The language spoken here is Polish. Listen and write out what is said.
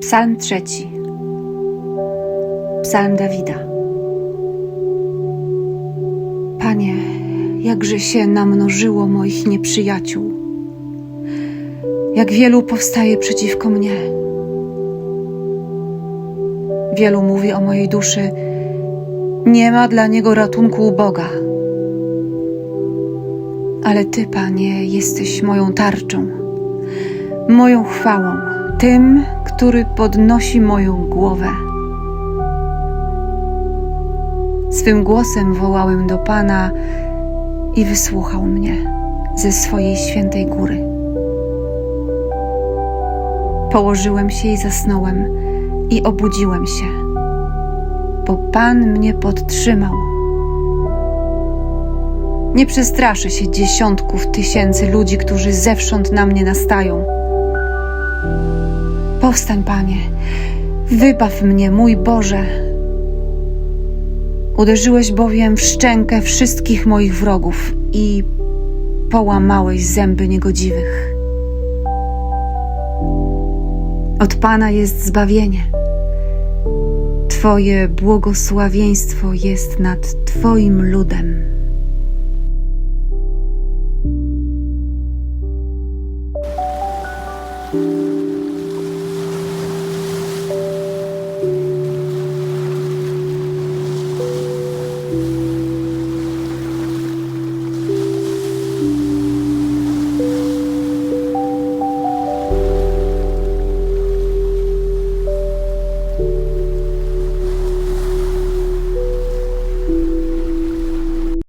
Psalm trzeci. Psalm Dawida. Panie, jakże się namnożyło moich nieprzyjaciół. Jak wielu powstaje przeciwko mnie. Wielu mówi o mojej duszy, nie ma dla niego ratunku u Boga. Ale Ty, Panie, jesteś moją tarczą, moją chwałą, tym, który podnosi moją głowę. Swym głosem wołałem do Pana i wysłuchał mnie ze swojej świętej góry. Położyłem się i zasnąłem, i obudziłem się, bo Pan mnie podtrzymał. Nie przestraszę się dziesiątków tysięcy ludzi, którzy zewsząd na mnie nastają. Powstań, Panie, wybaw mnie, mój Boże. Uderzyłeś bowiem w szczękę wszystkich moich wrogów i połamałeś zęby niegodziwych. Od Pana jest zbawienie. Twoje błogosławieństwo jest nad Twoim ludem.